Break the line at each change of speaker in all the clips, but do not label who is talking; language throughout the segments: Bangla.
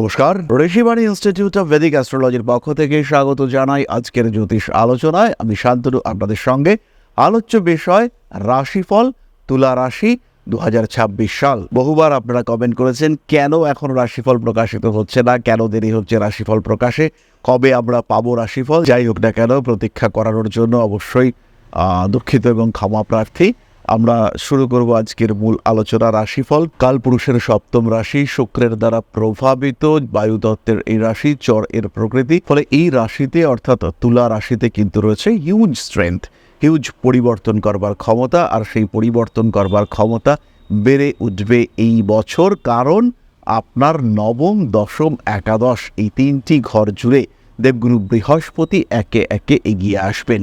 নমস্কার। ঋষিবাণী ইনস্টিটিউট অফ ভেদিক অ্যাস্ট্রোলজির পক্ষ থেকে স্বাগত জানাই আজকের জ্যোতিষ আলোচনায়। আমি শান্তনু, আপনাদের সঙ্গে। আলোচ্য বিষয়, রাশিফল, তুলা রাশি দুহাজার ছাব্বিশ সাল। বহুবার আপনারা কমেন্ট করেছেন, কেন এখন রাশিফল প্রকাশিত হচ্ছে না? কেন দেরি হচ্ছে রাশিফল প্রকাশে? কবে আমরা পাবো রাশিফল? যাই হোক না কেন, প্রতীক্ষা করানোর জন্য অবশ্যই দুঃখিত এবং ক্ষমা প্রার্থী। আমরা শুরু করব আজকের মূল আলোচনা রাশিফল। কালপুরুষের সপ্তম রাশি শুক্রের দ্বারা প্রভাবিত বায়ুতত্ত্বের এই রাশি চর এর প্রকৃতি। ফলে এই রাশিতে অর্থাৎ তুলা রাশিতে কিন্তু রয়েছে হিউজ স্ট্রেংথ হিউজ পরিবর্তন করবার ক্ষমতা। আর সেই পরিবর্তন করবার ক্ষমতা বেড়ে উঠবে এই বছর, কারণ আপনার নবম, দশম, একাদশ এই তিনটি ঘর জুড়ে দেবগুরু বৃহস্পতি একে একে এগিয়ে আসবেন।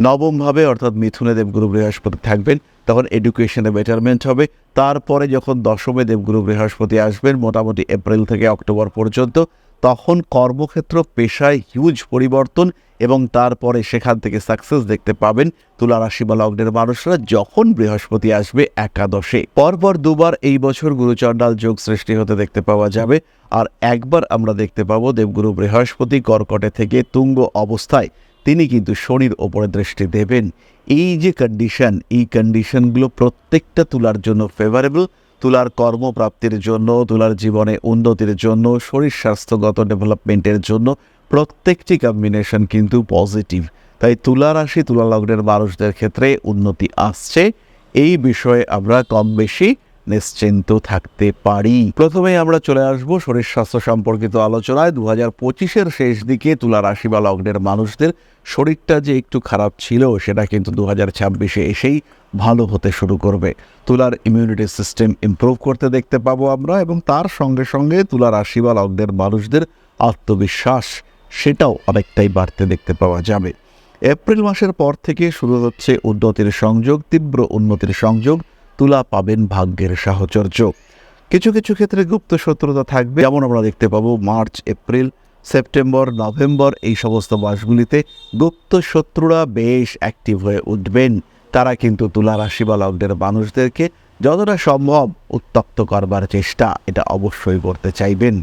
নবমভাবে অর্থাৎ মিথুনে দেবগুরু বৃহস্পতি থাকবেন, তখন এডুকেশনে বেটারমেন্ট হবে। তারপরে যখন দশমে দেবগুরু বৃহস্পতি আসবেন, মোটামুটি এপ্রিল থেকে অক্টোবর পর্যন্ত, তখন কর্মক্ষেত্র পেশায় হিউজ পরিবর্তন এবং তারপরে সেখান থেকে সাকসেস দেখতে পাবেন তুলা রাশি বা লগ্নের মানুষরা যখন বৃহস্পতি আসবে একাদশে। পরপর দুবার এই বছর গুরুচণ্ডাল যোগ সৃষ্টি হতে দেখতে পাওয়া যাবে। আর একবার আমরা দেখতে পাবো দেবগুরু বৃহস্পতি কর্কটে থেকে তুঙ্গ অবস্থায় তিনি কিন্তু শনির ওপরে দৃষ্টি দেবেন। এই যে কন্ডিশন এই কন্ডিশনগুলো প্রত্যেকটা তুলার জন্য ফেভারেবল তুলার কর্মপ্রাপ্তির জন্য, তুলার জীবনে উন্নতির জন্য, শরীর স্বাস্থ্যগত ডেভেলপমেন্টের জন্য প্রত্যেকটি কম্বিনেশন কিন্তু পজিটিভ তাই তুলা রাশি, তুলা লগ্নের মানুষদের ক্ষেত্রে উন্নতি আসছে। এই বিষয়ে আমরা কম বেশি নিশ্চিন্ত থাকতে পারি। প্রথমে আমরা চলে আসব শরীর স্বাস্থ্য সম্পর্কিত আলোচনায়। দু হাজার পঁচিশের শেষ দিকে তুলা রাশি বা লগ্নের মানুষদের শরীরটা যে একটু খারাপ ছিল, সেটা কিন্তু দু হাজার ছাব্বিশে এসেই ভালো হতে শুরু করবে। তুলার ইমিউনিটি সিস্টেম ইমপ্রুভ করতে দেখতে পাবো আমরা এবং তার সঙ্গে সঙ্গে তুলা রাশি বা লগ্নের মানুষদের আত্মবিশ্বাস, সেটাও অনেকটাই বাড়তে দেখতে পাওয়া যাবে। এপ্রিল মাসের পর থেকে শুরু হচ্ছে উন্নতির সংযোগ, তীব্র উন্নতির সংযোগ। তুলা পাবেন ভাগ্যের সাহচর্য। কিছু কিছু ক্ষেত্রে গুপ্ত শত্রুতা থাকবে। যেমন আমরা দেখতে পাবো মার্চ, এপ্রিল, সেপ্টেম্বর, নভেম্বর এই সমস্ত মাসগুলিতে গুপ্ত শত্রুরা বেশ অ্যাক্টিভ হয়ে উঠবেন। তারা কিন্তু তুলা রাশি বা লগ্নের মানুষদেরকে যতটা সম্ভব উত্তপ্ত করবার চেষ্টা, এটা অবশ্যই করতে চাইবেন।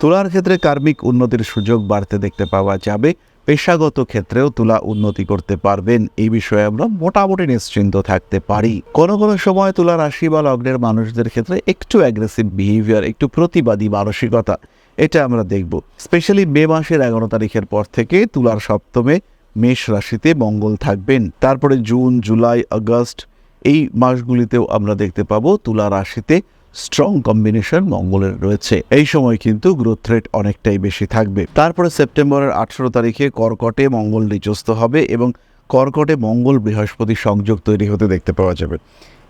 তুলার ক্ষেত্রে কার্মিক উন্নতির সুযোগ বাড়তে দেখতে পাওয়া যাবে। পেশাগত ক্ষেত্রেও তুলা উন্নতি করতে পারবেন। এই বিষয়ে আমরা মোটামুটি নিশ্চিন্ত থাকতে পারি। কোনো কোনো সময় তুলা রাশি বা লগ্নের মানুষদের ক্ষেত্রে একটু অ্যাগ্রেসিভ বিহেভিয়ার একটু প্রতিবাদী মানসিকতা, এটা আমরা দেখব। স্পেশালি মে মাসের এগারো তারিখের পর থেকে তুলার সপ্তমে মেষ রাশিতে মঙ্গল থাকবেন। তারপরে জুন, জুলাই, আগস্ট এই মাসগুলিতেও আমরা দেখতে পাবো তুলা রাশিতে স্ট্রং কম্বিনেশন মঙ্গলের রয়েছে। এই সময় কিন্তু গ্রোথ রেট অনেকটাই বেশি থাকবে। তারপরে সেপ্টেম্বরের আঠেরো তারিখে কর্কটে মঙ্গল নিচস্থ হবে এবং কর্কটে মঙ্গল বৃহস্পতি সংযোগ তৈরি হতে দেখতে পাওয়া যাবে।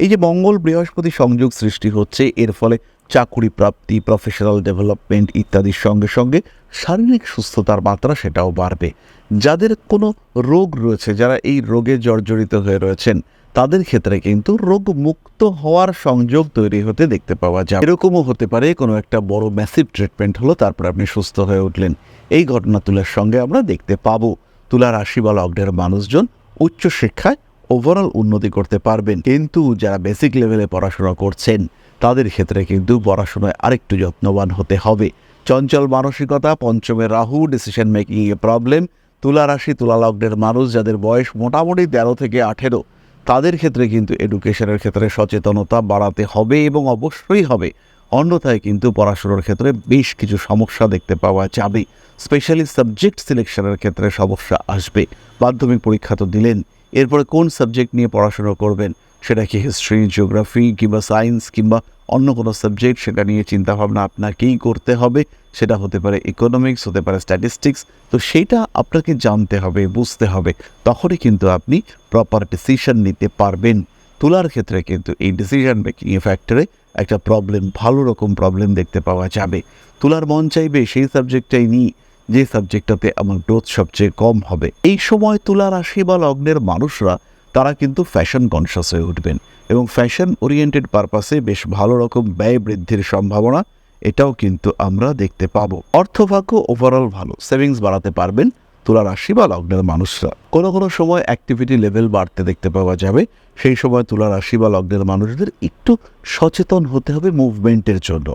এই যে মঙ্গল বৃহস্পতি সংযোগ সৃষ্টি হচ্ছে, এর ফলে চাকুরি প্রাপ্তি প্রফেশনাল ডেভেলপমেন্ট ইত্যাদির সঙ্গে সঙ্গে শারীরিক সুস্থতার মাত্রা সেটাও বাড়বে। যাদের কোনো রোগ রয়েছে, যারা এই রোগে জর্জরিত হয়ে রয়েছেন তাদের ক্ষেত্রে কিন্তু রোগ মুক্ত হওয়ার সংযোগ তৈরি হতে দেখতে পাওয়া যায়। এরকমও হতে পারে, কোনো একটা বড় ম্যাসিভ ট্রিটমেন্ট হলো, তারপর আপনি সুস্থ হয়ে উঠলেন। এই ঘটনা তুলার সঙ্গে আমরা দেখতে পাবো। তুলা রাশি বা লগ্নের মানুষজন উচ্চ শিক্ষায় ওভারঅল উন্নতি করতে পারবেন। কিন্তু যারা বেসিক লেভেলে পড়াশোনা করছেন, তাদের ক্ষেত্রে কিন্তু পড়াশোনায় আরেকটু যত্নবান হতে হবে। চঞ্চল মানসিকতা, পঞ্চমে রাহু ডিসিশন মেকিং এ প্রবলেম তুলা রাশি, তুলা লগ্নের মানুষ যাদের বয়স মোটামুটি তেরো থেকে আঠেরো তাদের ক্ষেত্রে কিন্তু এডুকেশনের ক্ষেত্রে সচেতনতা বাড়াতে হবে এবং অবশ্যই হবে। অন্যথায় কিন্তু পড়াশুনোর ক্ষেত্রে বেশ কিছু সমস্যা দেখতে পাওয়া যাবে। স্পেশালি সাবজেক্ট সিলেকশনের ক্ষেত্রে সমস্যা আসবে। মাধ্যমিক পরীক্ষা তো দিলেন, এরপরে কোন সাবজেক্ট নিয়ে পড়াশুনো করবেন? সেটা কি হিস্ট্রি জিওগ্রাফি কিংবা সায়েন্স কিংবা অন্য কোনো সাবজেক্ট সেটা নিয়ে চিন্তাভাবনা আপনাকেই করতে হবে। সেটা হতে পারে ইকোনমিক্স হতে পারে স্ট্যাটিস্টিক্স তো সেটা আপনাকে জানতে হবে, বুঝতে হবে। তখনই কিন্তু আপনি প্রপার ডিসিশন নিতে পারবেন। তোলার ক্ষেত্রে কিন্তু এই ডিসিশন মেকিং ফ্যাক্টরে একটা প্রবলেম ভালো রকম প্রবলেম দেখতে পাওয়া যাবে। তোলার মন চাইবে সেই সাবজেক্টটাই নিই, যে সাবজেক্টটাতে আমার গ্রোথ সবচেয়ে কম হবে। এই সময় তুলা রাশি বা লগ্নের মানুষরা, তারা কিন্তু ফ্যাশন কনসিয়াস হয়ে উঠবেন। এবং ফ্যাশন ওরিয়েন্টেড পারপাসে বেশ ভালো রকম ব্যয় বৃদ্ধির সম্ভাবনা এটাও কিন্তু আমরা দেখতে পাবো। অর্থভাগ্য ওভারঅল ভালো। সেভিংস বাড়াতে পারবেন তুলা রাশি বা লগ্নের মানুষরা। কোনো কোনো সময় অ্যাক্টিভিটি লেভেল বাড়তে দেখতে পাওয়া যাবে। সেই সময় তুলা রাশি বা লগ্নের মানুষদের একটু সচেতন হতে হবে মুভমেন্টের জন্য।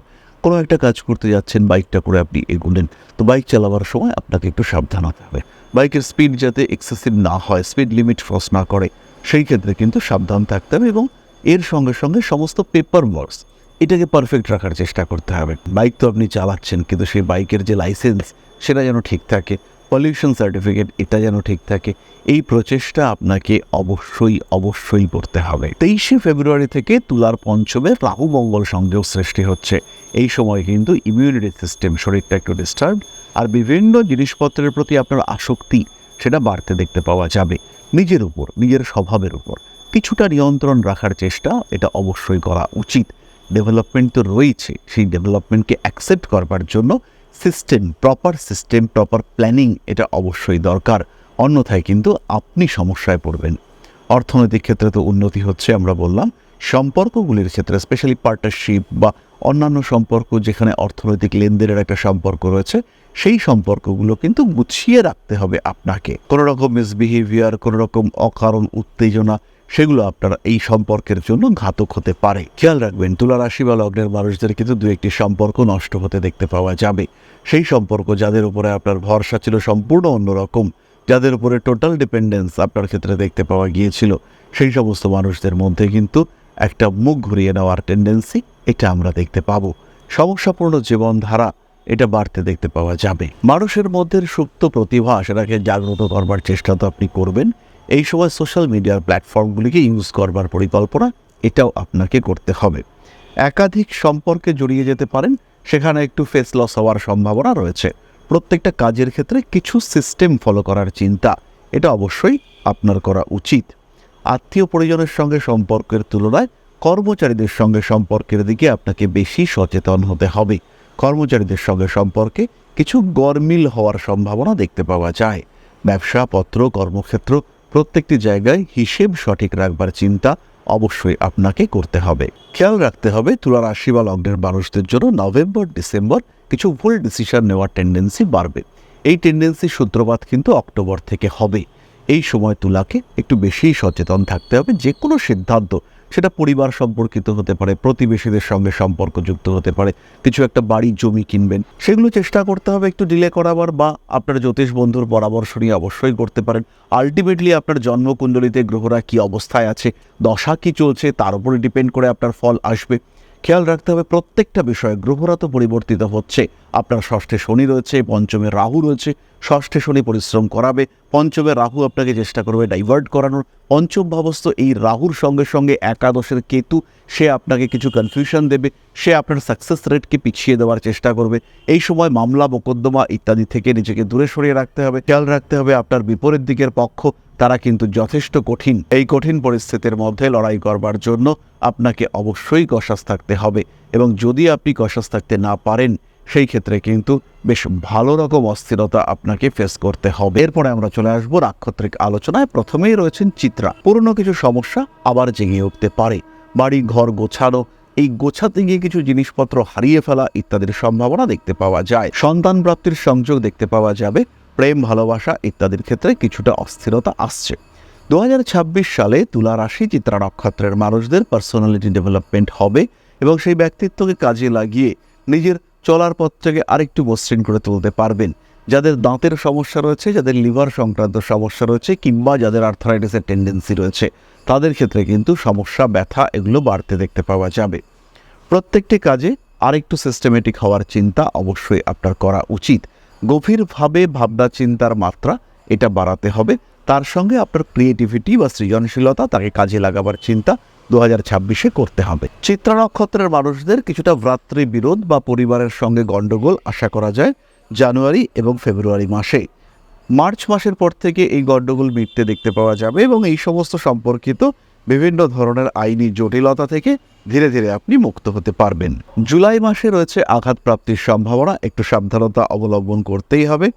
কোনো একটা কাজ করতে যাচ্ছেন বাইকটা করে আপনি এগুলেন, তো বাইক চালাবার সময় আপনাকে একটু সাবধান হতে হবে। বাইকের স্পিড যাতে এক্সেসিভ না হয় স্পিড লিমিট ক্রস না করে, সেই ক্ষেত্রে কিন্তু সাবধান থাকতে হবে এবং এর সঙ্গে সঙ্গে সমস্ত পেপার ওয়ার্কস এটাকে পারফেক্ট রাখার চেষ্টা করতে হবে। বাইক তো আপনি চালাচ্ছেন, কিন্তু সেই বাইকের যে লাইসেন্স সেটা যেন ঠিক থাকে পলিউশন সার্টিফিকেট এটা যেন ঠিক থাকে, এই প্রচেষ্টা আপনাকে অবশ্যই অবশ্যই করতে হবে। তেইশে ফেব্রুয়ারি থেকে তুলার পঞ্চমে রাহু মঙ্গল সংযোগ সৃষ্টি হচ্ছে। এই সময় কিন্তু ইমিউনিটি সিস্টেম শরীরটা একটু ডিস্টার্ব আর বিভিন্ন জিনিসপত্রের প্রতি আপনার আসক্তি, সেটা বাড়তে দেখতে পাওয়া যাবে। নিজের উপর, নিজের স্বভাবের উপর, কিছুটা নিয়ন্ত্রণ রাখার চেষ্টা এটা অবশ্যই করা উচিত। ডেভেলপমেন্ট তো রয়েছে, সেই ডেভেলপমেন্টকে অ্যাকসেপ্ট করবার জন্য system proper system proper planning এটা অবশ্যই দরকার। অন্যথায় কিন্তু আপনি সমস্যায় পড়বেন। অর্থনৈতিক ক্ষেত্রে তো উন্নতি হচ্ছে, আমরা বললাম। সম্পর্কগুলির ক্ষেত্রে স্পেশালি পার্টনারশিপ বা অন্যান্য সম্পর্ক যেখানে অর্থনৈতিক লেনদেনের একটা সম্পর্ক রয়েছে, সেই সম্পর্কগুলো কিন্তু গুছিয়ে রাখতে হবে আপনাকে। কোনো রকম মিসবিহেভিয়ার কোনো রকম অকারণ, উত্তেজনা সেগুলো আপনার এই সম্পর্কের জন্য ঘাতক হতে পারে। খেয়াল রাখবেন, তুলা রাশি বা লগ্নের মানুষদের কিন্তু দু একটি সম্পর্ক নষ্ট হতে দেখতে পাওয়া যাবে। সেই সম্পর্ক যাদের উপরে আপনার ভরসা ছিল সম্পূর্ণ অন্যরকম, যাদের উপরে টোটাল ডিপেন্ডেন্স আপনার ক্ষেত্রে দেখতে পাওয়া গিয়েছিল, সেই সমস্ত মানুষদের মধ্যে কিন্তু একটা মুখ ঘুরিয়ে নেওয়ার টেন্ডেন্সি এটা আমরা দেখতে পাবো। সমস্যাপূর্ণ জীবনধারা এটা বাড়তে দেখতে পাওয়া যাবে। মানুষের মধ্যে সুপ্ত প্রতিভা, সেটাকে জাগ্রত করবার চেষ্টা তো আপনি করবেন। এই সময় সোশ্যাল মিডিয়ার প্ল্যাটফর্মগুলিকে ইউজ করবার পরিকল্পনা এটাও আপনাকে করতে হবে। একাধিক সম্পর্কে জড়িয়ে যেতে পারেন, সেখানে একটু ফেস লস হওয়ার সম্ভাবনা রয়েছে। প্রত্যেকটা কাজের ক্ষেত্রে কিছু সিস্টেম ফলো করার চিন্তা, এটা অবশ্যই আপনার করা উচিত। আত্মীয় পরিজনের সঙ্গে সম্পর্কের তুলনায় কর্মচারীদের সঙ্গে সম্পর্কের দিকে আপনাকে বেশি সচেতন হতে হবে। কর্মচারীদের সঙ্গে সম্পর্কে কিছু গরমিল হওয়ার সম্ভাবনা দেখতে পাওয়া যায়। ব্যবসা পত্র কর্মক্ষেত্র প্রত্যেকটি জায়গায় হিসেব সঠিক রাখবার চিন্তা অবশ্যই আপনাকে করতে হবে। খেয়াল রাখতে হবে তুলা রাশি বা লগ্নের মানুষদের জন্য নভেম্বর, ডিসেম্বর কিছু ভুল ডিসিশন নেওয়ার টেন্ডেন্সি বাড়বে। এই টেন্ডেন্সি সূত্রপাত কিন্তু অক্টোবর থেকে হবে। এই সময় তুলাকে একটু বেশি সচেতন থাকতে হবে যে কোনো সিদ্ধান্ত সেটা পরিবার সম্পর্কিত হতে পারে, প্রতিবেশীদের সঙ্গে সম্পর্কযুক্ত হতে পারে, কিছু একটা বাড়ি, জমি কিনবেন, সেগুলো চেষ্টা করতে হবে একটু ডিলে করাবার বা আপনার জ্যোতিষ বন্ধুর পরামর্শ নিয়ে অবশ্যই করতে পারেন। আলটিমেটলি আপনার জন্মকুণ্ডলিতে গ্রহরা কি অবস্থায় আছে, দশা কি চলছে, তার উপরে ডিপেন্ড করে আপনার ফল আসবে। খেয়াল রাখতে হবে প্রত্যেকটা বিষয়ে গ্রহরা তো পরিবর্তিত হচ্ছে। আপনার ষষ্ঠে শনি রয়েছে, পঞ্চমে রাহু রয়েছে, ষষ্ঠে শনি পরিশ্রম করাবে পঞ্চমে রাহু আপনাকে চেষ্টা করবে ডাইভার্ট করানোর। পঞ্চম ভাবস্থ এই রাহুর সঙ্গে সঙ্গে একাদশের কেতু, সে আপনাকে কিছু কনফিউশন দেবে, সে আপনার সাকসেস রেটকে পিছিয়ে দেওয়ার চেষ্টা করবে। এই সময় মামলা, মোকদ্দমা ইত্যাদি থেকে নিজেকে দূরে সরিয়ে রাখতে হবে। খেয়াল রাখতে হবে আপনার বিপরীত দিকের পক্ষ, তারা কিন্তু যথেষ্ট কঠিন। এই কঠিন পরিস্থিতির মধ্যে লড়াই করবার জন্য আপনাকে অবশ্যই কষাস থাকতে হবে এবং যদি আপনি কষাস থাকতে না পারেন সেই ক্ষেত্রে কিন্তু বেশ ভালো রকম অস্থিরতা আপনাকে ফেস করতে হবে। এরপরে আমরা চলে আসব নাক্ষত্রিক আলোচনায়। প্রথমেই রয়েছেন চিত্রা। পুরনো কিছু সমস্যা আবার জেগে উঠতে পারে। বাড়ি, ঘর গোছানো, এই গোছাতে গিয়ে কিছু জিনিসপত্র হারিয়ে ফেলা ইত্যাদির সম্ভাবনা দেখতে পাওয়া যায়। সন্তান প্রাপ্তির সংযোগ দেখতে পাওয়া যাবে। প্রেম, ভালোবাসা ইত্যাদির ক্ষেত্রে কিছুটা অস্থিরতা আসছে। দু হাজার ছাব্বিশ সালে তুলা রাশি চিত্রা নক্ষত্রের মানুষদের পার্সোনালিটি ডেভেলপমেন্ট হবে এবং সেই ব্যক্তিত্বকে কাজে লাগিয়ে নিজের চলার পথটাকে আরেকটু মসৃণ করে তুলতে পারবেন। যাদের দাঁতের সমস্যা রয়েছে, যাদের লিভার সংক্রান্ত সমস্যা রয়েছে, কিংবা যাদের আর্থারাইটিসের টেন্ডেন্সি রয়েছে, তাদের ক্ষেত্রে কিন্তু সমস্যা, ব্যথা এগুলো বাড়তে দেখতে পাওয়া যাবে। প্রত্যেকটি কাজে আরেকটু সিস্টেমেটিক হওয়ার চিন্তা অবশ্যই আপনার করা উচিত। গভীরভাবে ভাবনা চিন্তার মাত্রা এটা বাড়াতে হবে। তার সঙ্গে আপনার ক্রিয়েটিভিটি বা সৃজনশীলতা তাকে কাজে লাগাবার চিন্তা দু হাজার ছাব্বিশে করতে হবে। চিত্রা নক্ষত্রের মানুষদের কিছুটা ভ্রাতৃ বিরোধ বা পরিবারের সঙ্গে গণ্ডগোল আশা করা যায় জানুয়ারি এবং ফেব্রুয়ারি মাসে। মার্চ মাসের পর থেকে এই গণ্ডগোল মিটতে দেখতে পাওয়া যাবে এবং এই সমস্ত সম্পর্কিত বিভিন্ন ধরনের আইনি জটিলতা থেকে ধীরে ধীরে আপনি মুক্ত হতে পারবেন। জুলাই মাসে রয়েছে আঘাত প্রাপ্তির সম্ভাবনা, একটু সাবধানতা অবলম্বন করতেই হবে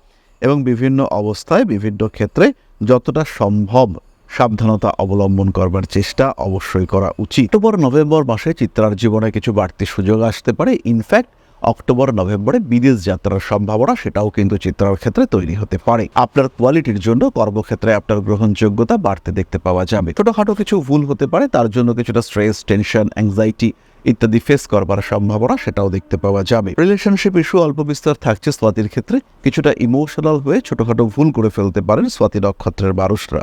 এবং বিভিন্ন অবস্থায় বিভিন্ন ক্ষেত্রে যতটা সম্ভব সাবধানতা অবলম্বন করবার চেষ্টা অবশ্যই করা উচিত। অক্টোবর, নভেম্বর মাসে চিত্রার জীবনে কিছু বাড়তি সুযোগ আসতে পারে। ইনফ্যাক্ট অক্টোবর, নভেম্বরে বিদেশ যাত্রার সম্ভাবনা সেটাও কিন্তু চিত্রার ক্ষেত্রে তৈরি হতে পারে। আপনার কোয়ালিটির জন্য কর্মক্ষেত্রে আপনার গ্রহণযোগ্যতা বাড়তে দেখতে পাওয়া যাবে। ছোটোখাটো কিছু ভুল হতে পারে, তার জন্য কিছুটা স্ট্রেস টেনশন অ্যাংজাইটি ইত্যাদি ফেস করবার সম্ভাবনা সেটাও দেখতে পাওয়া যাবে। রিলেশনশিপ ইস্যু অল্প বিস্তার থাকছে স্বাতির ক্ষেত্রে। কিছুটা ইমোশনাল হয়ে ছোটোখাটো ভুল করে ফেলতে পারেন স্বাতি নক্ষত্রের মানুষরা।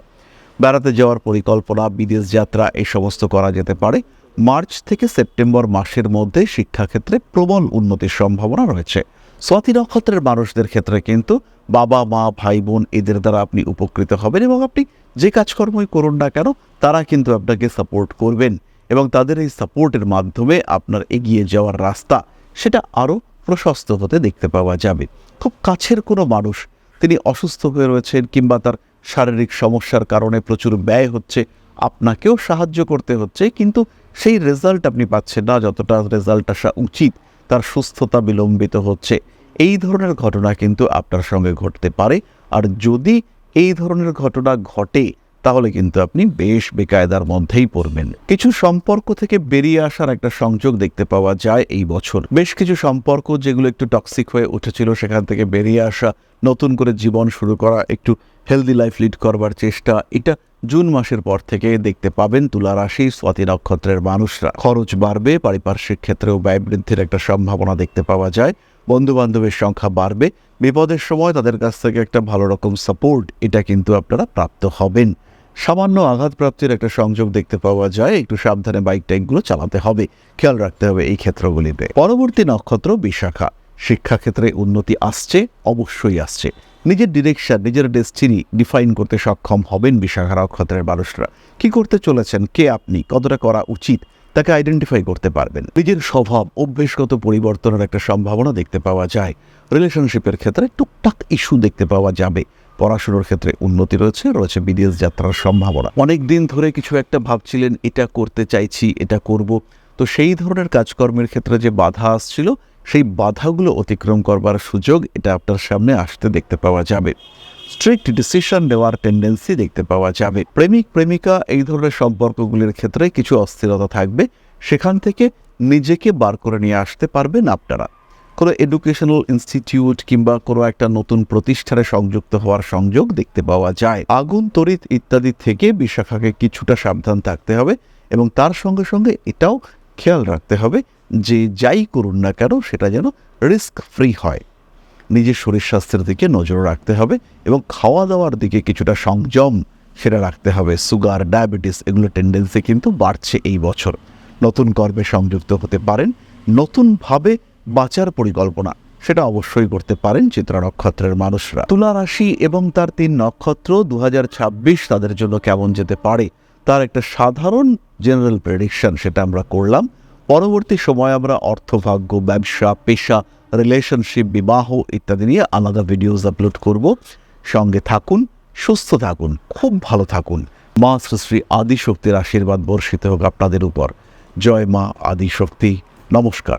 বেড়াতে যাওয়ার পরিকল্পনা, বিদেশ যাত্রা এই সমস্ত করা যেতে পারে। মার্চ থেকে সেপ্টেম্বর মাসের মধ্যে শিক্ষাক্ষেত্রে প্রবল উন্নতির সম্ভাবনা রয়েছে। স্বাতি নক্ষত্রের মানুষদের ক্ষেত্রে কিন্তু বাবা, মা, ভাই, বোন এদের দ্বারা আপনি উপকৃত হবেন এবং আপনি যে কাজকর্মই করুন না কেন, তারা কিন্তু আপনাকে সাপোর্ট করবেন এবং তাদের এই সাপোর্টের মাধ্যমে আপনার এগিয়ে যাওয়ার রাস্তা সেটা আরও প্রশস্ত হতে দেখতে পাওয়া যাবে। খুব কাছের কোনো মানুষ তিনি অসুস্থ হয়ে রয়েছেন কিংবা তার শারীরিক সমস্যার কারণে প্রচুর ব্যয় হচ্ছে, আপনাকেও সাহায্য করতে হচ্ছে, কিন্তু সেই রেজাল্ট আপনি পাচ্ছেন না, যতটা রেজাল্ট আসা উচিত, তার সুস্থতা বিলম্বিত হচ্ছে। এই ধরনের ঘটনা কিন্তু আপনার সঙ্গে ঘটতে পারে, আর যদি এই ধরনের ঘটনা ঘটে তাহলে কিন্তু আপনি বেশ বেকায়দার মধ্যেই পড়বেন। কিছু সম্পর্ক থেকে বেরিয়ে আসার একটা সংযোগ দেখতে পাওয়া যায় এই বছর। বেশ কিছু সম্পর্ক যেগুলো একটু টক্সিক হয়ে উঠেছিল, সেখান থেকে বেরিয়ে আসা, নতুন করে জীবন শুরু করা, একটু হেলদি লাইফ লিড করবার চেষ্টা, এটা জুন মাসের পর থেকে দেখতে পাবেন তুলা রাশি, স্বাতি নক্ষত্রের মানুষরা। খরচ বাড়বে, পারিপার্শ্বিক ক্ষেত্রেও ব্যয় বৃদ্ধির একটা সম্ভাবনা দেখতে পাওয়া যায়। বন্ধু বান্ধবের সংখ্যা বাড়বে, বিপদের সময় তাদের কাছ থেকে একটা ভালো রকম সাপোর্ট এটা কিন্তু আপনারা প্রাপ্ত হবেন। সামান্য আঘাতপ্রাপ্তির একটা সংযোগ দেখতে পাওয়া যায়। একটু সাবধানে বাইক টাইকগুলো চালাতে হবে। খেয়াল রাখতে হবে এই ক্ষেত্রগুলিতে। পরবর্তী নক্ষত্র বিশাখা। শিক্ষাক্ষেত্রে উন্নতি আসছে, অবশ্যই আসছে। নিজের ডিরেকশন নিজের ডেস্টিনি ডিফাইন করতে সক্ষম হবেন বিশাখা নক্ষত্রের মানুষরা। কি করতে চলেছেন? কে আপনি? কতটা করা উচিত? তাকে আইডেন্টিফাই করতে পারবেন। নিজের স্বভাব, অভ্যেসগত পরিবর্তনের একটা সম্ভাবনা দেখতে পাওয়া যায়। রিলেশনশিপের ক্ষেত্রে টুকটাক ইস্যু দেখতে পাওয়া যাবে। পড়াশুনোর ক্ষেত্রে উন্নতি রয়েছে রয়েছে বিদেশ যাত্রার সম্ভাবনা। অনেক দিন ধরে কিছু একটা ভাবছিলেন, এটা করতে চাইছি, এটা করব। তো সেই ধরনের কাজকর্মের ক্ষেত্রে যে বাধা আসছিল, সেই বাধাগুলো অতিক্রম করবার সুযোগ এটা আপনার সামনে আসতে দেখতে পাওয়া যাবে। স্ট্রিক্ট ডিসিশন নেওয়ার টেন্ডেন্সি দেখতে পাওয়া যাবে। প্রেমিক, প্রেমিকা এই ধরনের সম্পর্কগুলির ক্ষেত্রে কিছু অস্থিরতা থাকবে। সেখান থেকে নিজেকে বার করে নিয়ে আসতে পারবেন আপনারা। কোনো এডুকেশনাল ইনস্টিটিউট কিংবা কোনো একটা নতুন প্রতিষ্ঠানে সংযুক্ত হওয়ার সংযোগ দেখতে পাওয়া যায়। আগুন, তড়িৎ ইত্যাদি থেকে বিশাখাকে কিছুটা সাবধান থাকতে হবে এবং তার সঙ্গে সঙ্গে এটাও খেয়াল রাখতে হবে যে যাই করুন না কেন সেটা যেন রিস্ক ফ্রি হয়। নিজের শরীর স্বাস্থ্যের দিকে নজর রাখতে হবে এবং খাওয়া দাওয়ার দিকে কিছুটা সংযম সেটা রাখতে হবে। সুগার, ডায়াবেটিস এগুলো টেন্ডেন্সি কিন্তু বাড়ছে এই বছর। নতুন কর্মে সংযুক্ত হতে পারেন, নতুনভাবে বাঁচার পরিকল্পনা। সেটা অবশ্যই করতে পারেন চিত্রা নক্ষত্রের মানুষরা। তুলা রাশি এবং তার তিন নক্ষত্র দু হাজার ছাব্বিশ তাদের জন্য কেমন যেতে পারে, তার একটা সাধারণ জেনারেল প্রেডিকশন সেটা আমরা করলাম। পরবর্তী সময় আমরা অর্থভাগ্য, ব্যবসা, পেশা রিলেশনশিপ বিবাহ ইত্যাদি নিয়ে আলাদা ভিডিওস আপলোড করব। সঙ্গে থাকুন, সুস্থ থাকুন, খুব ভালো থাকুন। মা শ্রী শ্রী আদিশক্তির আশীর্বাদ বর্ষিত হোক আপনাদের উপর। জয় মা আদিশক্তি। নমস্কার।